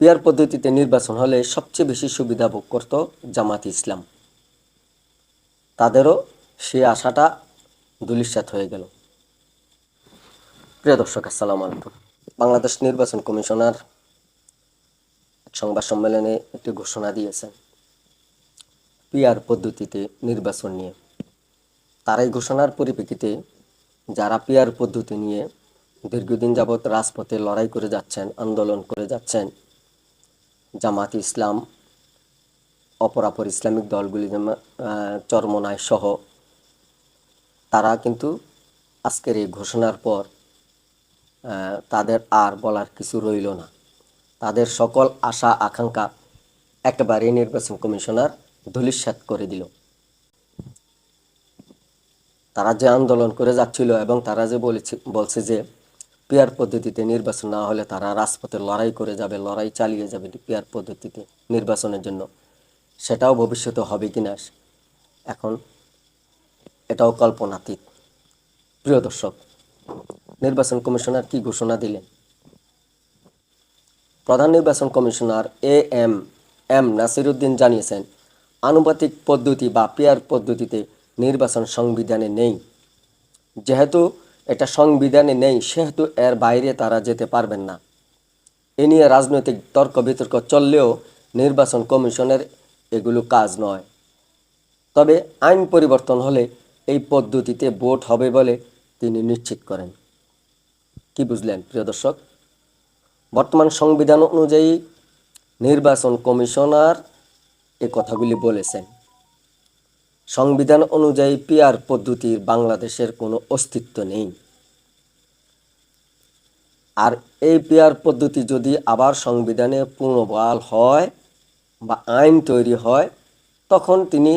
Peer পদ্ধতিতে নির্বাচন হলে সবচেয়ে বেশি সুবিধা ভোগ করত জামাত ইসলাম। তাদেরও সে আশাটা দুলিশ্বাত হয়ে গেল। প্রিয় দর্শক, আসসালামু আলাইকুম। বাংলাদেশ নির্বাচন কমিশনার সংবাদ সম্মেলনে একটি ঘোষণা দিয়েছেন পিয়ার পদ্ধতিতে নির্বাচন নিয়ে। তার এই ঘোষণার পরিপ্রেক্ষিতে যারা পিয়ার পদ্ধতি নিয়ে দীর্ঘদিন যাবৎ রাজপথে লড়াই করে যাচ্ছেন, আন্দোলন করে যাচ্ছেন জামাত ইসলাম অপরাপর ইসলামিক দলগুলি যেমন চরমনায় সহ, তারা কিন্তু আজকের এই ঘোষণার পর তাদের আর বলার কিছু রইল না। তাদের সকল আশা, আকাঙ্ক্ষা একেবারে নির্বাচন কমিশনার ধূলিসাৎ করে দিল। তারা যে আন্দোলন করে যাচ্ছিল এবং তারা যে বলেছে, বলছে যে পিয়ার পদ্ধতিতে নির্বাচন না হলে তারা রাজপথে লড়াই করে যাবে, লড়াই চালিয়ে যাবে পেয়ার পদ্ধতিতে নির্বাচনের জন্য। সেটাও ভবিষ্যতে হবে কিনা এখন এটাও কল্পনাতীত। প্রিয় দর্শক, নির্বাচন কমিশনার কি ঘোষণা দিলেন? প্রধান নির্বাচন commissioner A M M Nasiruddin জানিয়েছেন, আনুপাতিক পদ্ধতি বা পেয়ার পদ্ধতিতে নির্বাচন সংবিধানে নেই। যেহেতু এটা সংবিধানে নেই, সেহেতু এর বাইরে তারা যেতে পারবেন না। এ নিয়ে রাজনৈতিক তর্ক বিতর্ক চললেও নির্বাচন কমিশনের এগুলো কাজ নয়। তবে আইন পরিবর্তন হলে এই পদ্ধতিতে ভোট হবে বলে তিনি নিশ্চিত করেন। কি বুঝলেন, প্রিয় দর্শক? বর্তমান সংবিধান অনুযায়ী নির্বাচন কমিশনার এ কথাগুলি বলেছেন। সংবিধান অনুযায়ী পিয়ার পদ্ধতির বাংলাদেশের কোনো অস্তিত্ব নেই। আর এই পিয়ার পদ্ধতি যদি আবার সংবিধানে পুনর্বহাল হয় বা আইন তৈরি হয়, তখন তিনি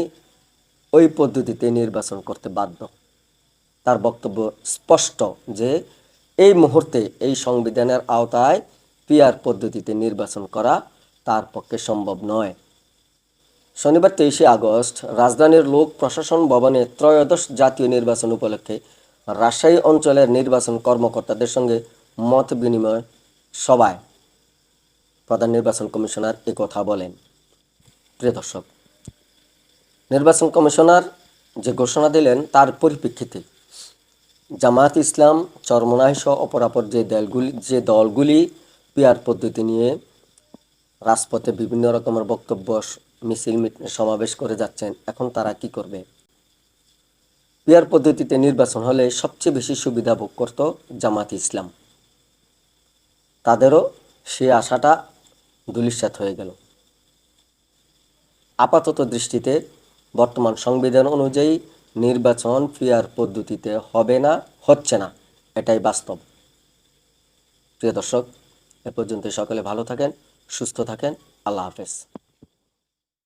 ওই পদ্ধতিতে নির্বাচন করতে বাধ্য। তার বক্তব্য স্পষ্ট যে, এই মুহূর্তে এই সংবিধানের আওতায় পিয়ার পদ্ধতিতে নির্বাচন করা তার পক্ষে সম্ভব নয়। শনিবার তেইশে আগস্ট রাজধানীর লোক প্রশাসন ভবনে ত্রয়োদশ জাতীয় নির্বাচন উপলক্ষে রাজশাহী অঞ্চলের নির্বাচন কর্মকর্তাদের সঙ্গে মত বিনিময় সভায় প্রধান নির্বাচন কমিশনার কথা বলেন। প্রিয় দর্শক, নির্বাচন কমিশনার যে ঘোষণা দিলেন তার পরিপ্রেক্ষিতে জামাত ইসলাম, চরমনাই অপরাপর যে দলগুলি যে দলগুলি পিয়ার পদ্ধতি নিয়ে রাজপথে বিভিন্ন রকমের বক্তব্য মিছিল সমাবেশ করে যাচ্ছেন। এখন তারা কি করবে? পিয়ার পদ্ধতিতে নির্বাচন হলে সবচেয়ে বেশি সুবিধা ভোগ করত জামাত ইসলাম। তাদেরও সে আশাটা দুলিশ্বাত হয়ে গেল। আপাতত দৃষ্টিতে বর্তমান সংবিধান অনুযায়ী নির্বাচন পিয়ার পদ্ধতিতে হবে না, হচ্ছে না। এটাই বাস্তব। প্রিয় দর্শক, এ পর্যন্ত সকলে ভালো থাকেন, সুস্থ থাকেন। আল্লাহ হাফেজ।